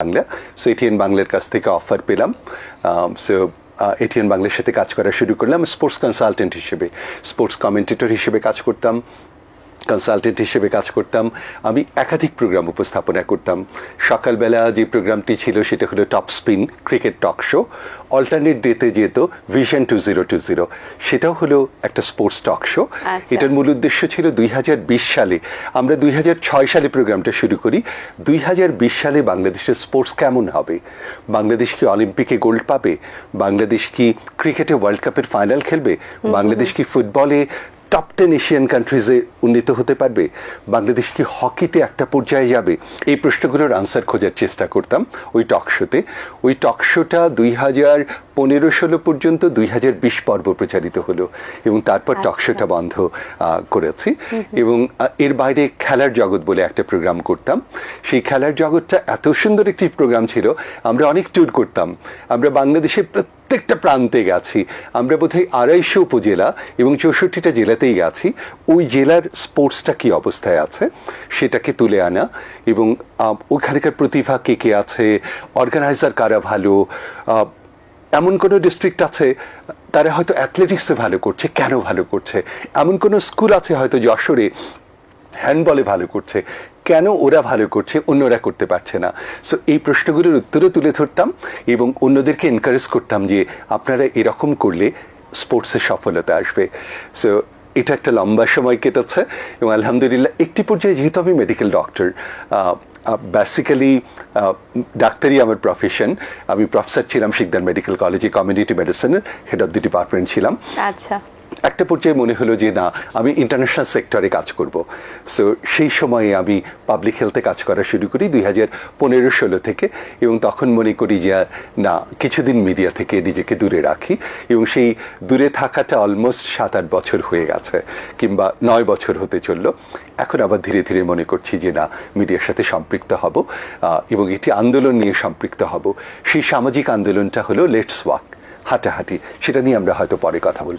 Bangla. So ATN বাংলার কাছ থেকে অফার পেলাম। সো এটিএন বাংলার সাথে কাজ করা শুরু করলাম। স্পোর্টস কনসালটেন্ট হিসেবে। স্পোর্টস কমেন্টেটর হিসেবে কাজ করতাম। কনসালটেন্ট হিসেবে কাজ করতাম। আমি একাধিক প্রোগ্রাম উপস্থাপনা করতাম। সকালবেলা যে প্রোগ্রামটি ছিল সেটা হলো top spin cricket talk show alternate ডেতে যেত vision two zero two zero সেটাও হলো একটা স্পোর্টস টক শো। এটার মূল উদ্দেশ্য ছিল দুই হাজার বিশ সালে। আমরা দুই হাজার ছয় সালে প্রোগ্রামটা শুরু করি। দুই হাজার বিশ সালে বাংলাদেশের স্পোর্টস কেমন হবে? বাংলাদেশ কি অলিম্পিকে গোল্ড পাবে? বাংলাদেশ কি ক্রিকেটে ওয়ার্ল্ড কাপের ফাইনাল খেলবে? বাংলাদেশ কি ফুটবলে টপ টেন এশিয়ান কান্ট্রিজে উন্নীত হতে পারবে। বাংলাদেশ কি হকিতে একটা পর্যায়ে যাবে? এই প্রশ্নগুলোর আনসার খোঁজার চেষ্টা করতাম ওই টক শোতে ওই টক শোটা দুই হাজার পনেরো ষোলো পর্যন্ত দুই হাজার বিশ পর্ব প্রচারিত হলো এবং তারপর টক শোটা বন্ধ করেছি। এবং এর বাইরে খেলার জগৎ বলে একটা প্রোগ্রাম করতাম। সেই খেলার জগৎটা এত সুন্দর একটি প্রোগ্রাম ছিল আমরা অনেক ট্যুর করতাম। আমরা বাংলাদেশের প্রত্যেকটা প্রান্তে গেছি। আমরা বোধহয় আড়াইশো উপজেলা এবং চৌষট্টিটা জেলাতেই গেছি। ওই জেলার স্পোর্টসটা কি অবস্থায় আছে সেটাকে তুলে আনা এবং আহ, ওখানকার প্রতিভা কে কে আছে অর্গানাইজার কারা ভালো এমন কোনো ডিস্ট্রিক্ট আছে তারা হয়তো অ্যাথলেটিক্সে ভালো করছে কেন ভালো করছে? এমন কোনো স্কুল আছে হয়তো যশোরে হ্যান্ডবলে ভালো করছে কেন ওরা ভালো করছে, অন্যরা করতে পারছে না? সো এই প্রশ্নগুলোর উত্তরও তুলে ধরতাম এবং অন্যদেরকে এনকারেজ করতাম যে আপনারা এরকম করলে স্পোর্টসে সফলতা আসবে। সো এটা একটা লম্বা সময় কেটেছে এবং আলহামদুলিল্লাহ একটি পর্যায়ে যেহেতু আমি মেডিকেল ডক্টর বেসিক্যালি ডাক্তারি আমার প্রফেশন আমি প্রফেসর ছিলাম শিকদার মেডিকেল কলেজে কমিউনিটি মেডিসিনের হেড অফ দি ডিপার্টমেন্ট ছিলাম। আচ্ছা। একটা পর্যায়ে মনে হলো যে, না, আমি ইন্টারন্যাশনাল সেক্টরে কাজ করব। সো সেই সময়ে আমি পাবলিক হেলথে কাজ করা শুরু করি দুই হাজার পনেরো ষোলো থেকে এবং তখন মনে করি যে, না, কিছুদিন মিডিয়া থেকে নিজেকে দূরে রাখি। এবং সেই দূরে থাকাটা অলমোস্ট সাত আট বছর হয়ে গেছে কিংবা নয় বছর হতে চলল। এখন আবার ধীরে ধীরে মনে করছি যে, না মিডিয়ার সাথে সম্পৃক্ত হব। এবং এটি আন্দোলন নিয়ে সম্পৃক্ত হব। সেই সামাজিক আন্দোলনটা হলো লেটস ওয়াক হাঁটাহাঁটি, সেটা নিয়ে আমরা হয়তো পরে কথা বলব।